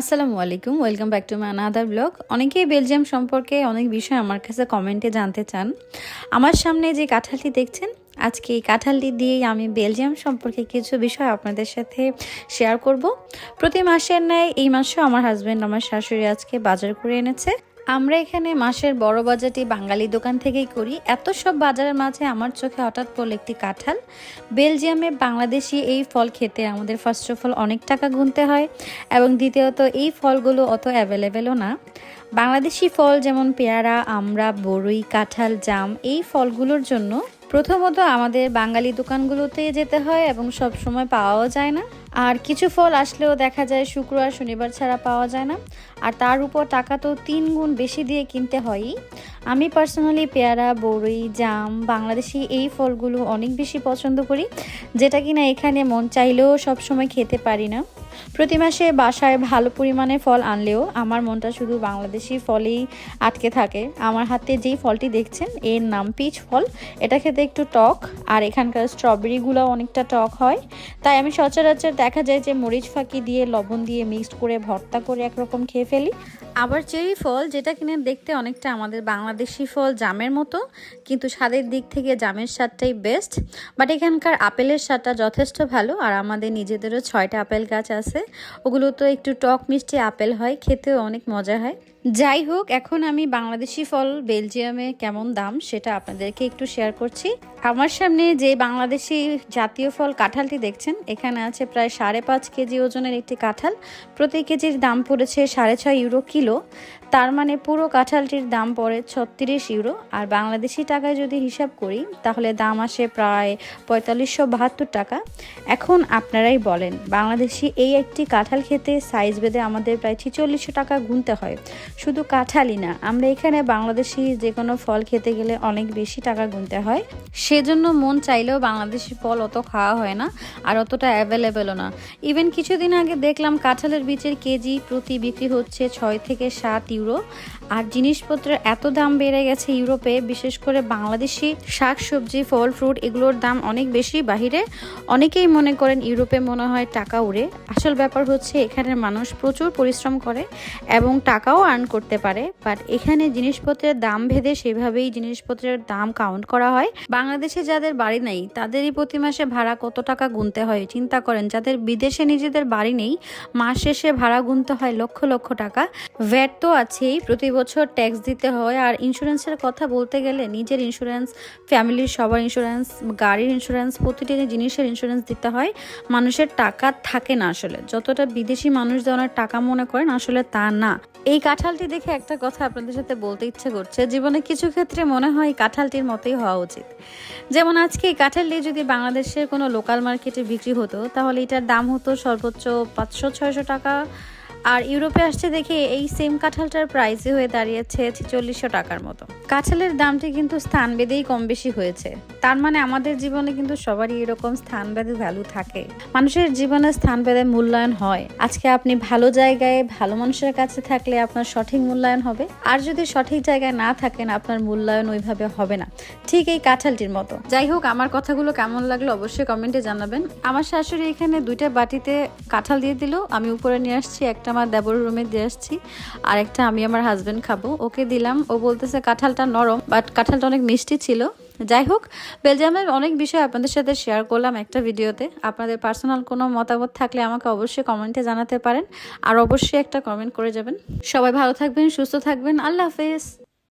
আসসালামু আলাইকুম, welcome back to my another blog. অনেকেই বেলজিয়াম সম্পর্কে অনেক বিষয় আমার কাছে কমেন্টে জানতে চান। আমার সামনে যে কাঁঠালটি দেখছেন, আজকে এই কাঁঠালটি দিয়েই আমি বেলজিয়াম সম্পর্কে কিছু বিষয় আপনাদের সাথে শেয়ার করব। প্রতি মাসের ন্যায় এই মাসেও আমার হাজব্যান্ড আমার শাশুড়ি আজকে বাজার করে এনেছে। আমরা এখানে মাসের বড় বাজারটি বাঙালি দোকান থেকেই করি। এত সব বাজারের মাঝে আমার চোখে হঠাৎ পড়ল একটি কাঁঠাল। বেলজিয়ামে বাংলাদেশি এই ফল খেতে আমাদের ফার্স্ট অফ অল অনেক টাকা গুনতে হয় এবং দ্বিতীয়ত এই ফলগুলো অত অ্যাভেলেবেলও না। বাংলাদেশি ফল যেমন পেয়ারা, আমড়া, বড়ই, কাঁঠাল, জাম, এই ফলগুলোর জন্য প্রথমত আমাদের বাঙালি দোকানগুলোতে যেতে হয় এবং সব সময় পাওয়াও যায় না। আর কিছু ফল আসলেও দেখা যায় শুক্রবার শনিবার ছাড়া পাওয়া যায় না। আর তার উপর টাকা তো তিন গুণ বেশি দিয়ে কিনতে হয়ই। আমি পার্সোনালি পেয়ারা বড়ই জাম, বাংলাদেশি এই ফলগুলো অনেক বেশি পছন্দ করি, যেটা কিনা এখানে মন চাইলেও সবসময় খেতে পারি না। প্রতি মাসে বাসায় ভালো পরিমাণে ফল আনলেও আমার মনটা শুধু বাংলাদেশি ফলেই আটকে থাকে। আমার হাতে যেই ফলটি দেখছেন, এর নাম পিচ ফল। এটা খেতে একটু টক, আর এখানকার স্ট্রবেরিগুলো অনেকটা টক হয়। তাই আমি সচরাচর দেখা যায় যে মরিচ ফাঁকি দিয়ে, লবণ দিয়ে মিক্সড করে, ভর্তা করে একরকম খেয়ে ফেলি। আবার চেরি ফল, যেটা কিনে দেখতে অনেকটা আমাদের বাংলাদেশি ফল, জামের মতো, কিন্তু স্বাদের দিক থেকে জামের স্বাদটাই বেস্ট বাট এখানকার আপেলের স্বাদটা যথেষ্ট ভালো, আর আমাদের নিজেদেরও ছয়টা আপেল গাছ আছে। ওগুলো তো একটু টক মিষ্টি আপেল হয় খেতেও অনেক মজা হয়। যাই হোক, এখন আমি বাংলাদেশি ফল বেলজিয়ামে কেমন দাম সেটা আপনাদেরকে একটু শেয়ার করছি। আমার সামনে যে বাংলাদেশি জাতীয় ফল কাঁঠালটি দেখছেন, এখানে আছে প্রায় সাড়ে পাঁচ কেজি ওজনের একটি কাঁঠাল। প্রতি কেজির দাম পড়েছে সাড়ে ছয় ইউরো কিলো। তার মানে পুরো কাঁঠালটির দাম পড়ে ছত্রিশ ইউরো। আর বাংলাদেশি টাকায় যদি হিসাব করি, তাহলে দাম আসে প্রায় পঁয়তাল্লিশশো বাহাত্তর টাকা। এখন আপনারাই বলেন, বাংলাদেশি এই একটি কাঁঠাল খেতে সাইজ বেঁধে আমাদের প্রায় ছিচল্লিশশো টাকা গুনতে হয়। শুধু কাঁঠালি না, আমরা এখানে বাংলাদেশি যে কোনো ফল খেতে গেলে অনেক বেশি টাকা গুনতে হয়। সেজন্য মন চাইলেও বাংলাদেশি ফল অত খাওয়া হয় না, আর অতটা অ্যাভেলেবেলও না। ইভেন কিছুদিন আগে দেখলাম কাঁঠালের বীজের কেজি প্রতি বিক্রি হচ্ছে ছয় থেকে সাত ইউরো আর জিনিসপত্রের এত দাম বেড়ে গেছে ইউরোপে, বিশেষ করে বাংলাদেশি শাক সবজি ফল, ফ্রুট, এগুলোর দাম অনেক বেশি বাহিরে। অনেকেই মনে করেন ইউরোপে মনে হয় টাকা উড়ে। আসল ব্যাপার হচ্ছে এখানের মানুষ প্রচুর পরিশ্রম করে এবং টাকাও আর্ন করতে পারে। বাট এখানে জিনিসপত্রের দাম ভেদে সেভাবেই জিনিসপত্রের দাম কাউন্ট করা হয়। বাংলাদেশে যাদের বাড়ি নেই, তাদেরই প্রতি মাসে ভাড়া কত টাকা গুনতে হয়? চিন্তা করেন, যাদের বিদেশে নিজেদের বাড়ি নেই, মাস শেষে ভাড়া গুনতে হয় লক্ষ লক্ষ টাকা। ভ্যাট তো আছেই, প্রতি বছর ট্যাক্স দিতে হয়। আর ইন্স্যুরেন্সের কথা বলতে গেলে নিজের ইন্স্যুরেন্স ফ্যামিলির সবার ইন্স্যুরেন্স গাড়ির ইন্স্যুরেন্স প্রতিটি জিনিসের ইন্স্যুরেন্স দিতে হয়। মানুষের টাকা থাকে না আসলে। যতটা বিদেশি মানুষ ধরনের টাকা মনে করেন, আসলে তা না। এই কাঁঠালটি দেখে একটা কথা আপনাদের সাথে বলতে ইচ্ছে করছে। জীবনে কিছু ক্ষেত্রে মনে হয় কাঁঠালটির মতোই হওয়া উচিত। যেমন আজকে এই কাঁঠালটি যদি বাংলাদেশের কোনো লোকাল মার্কেটে বিক্রি হতো, তাহলে এটার দাম হতো সর্বোচ্চ পাঁচশো, ছয়শো টাকা। আর ইউরোপে আসছে দেখে এই সেম কাঁঠালটার প্রাইসে হয়ে দাঁড়িয়েছে ছেচল্লিশশো টাকার মতো। কাঁঠালের দামটি কিন্তু স্থান বেঁধেই কম বেশি হয়েছে। তার মানে আমাদের জীবনে কিন্তু সবারই এরকম স্থান বেঁধে ভ্যালু থাকে। মানুষের জীবনে স্থান বেঁধে মূল্যায়ন হয়। আজকে আপনি ভালো জায়গায়, ভালো মানুষের কাছে থাকলে আপনার সঠিক মূল্যায়ন হবে। আর যদি সঠিক জায়গায় না থাকেন, আপনার মূল্যায়ন ওইভাবে হবে না। ঠিক এই কাঁঠালটির মতো। যাই হোক, আমার কথাগুলো কেমন লাগল অবশ্যই কমেন্টে জানাবেন। আমার শাশুড়ি এখানে দুইটা বাটিতে কাঁঠাল দিয়ে দিল। আমি উপরে নিয়ে আসছি একটা আমার দেবর রুমে দিয়ে আসছি। আর একটা আমি আমার হাজব্যান্ড খাব। ওকে দিলাম। ও বলতেছে, কাঁঠালটা নরম বাট কাঁঠালটা অনেক মিষ্টি ছিল। যাই হোক, বেলজিয়ামের অনেক বিষয় আপনাদের সাথে শেয়ার করলাম একটা ভিডিওতে। আপনাদের পার্সোনাল কোনো মতামত থাকলে আমাকে অবশ্যই কমেন্টে জানাতে পারেন। আর অবশ্যই একটা কমেন্ট করে যাবেন। সবাই ভালো থাকবেন, সুস্থ থাকবেন। আল্লাহ হাফেজ।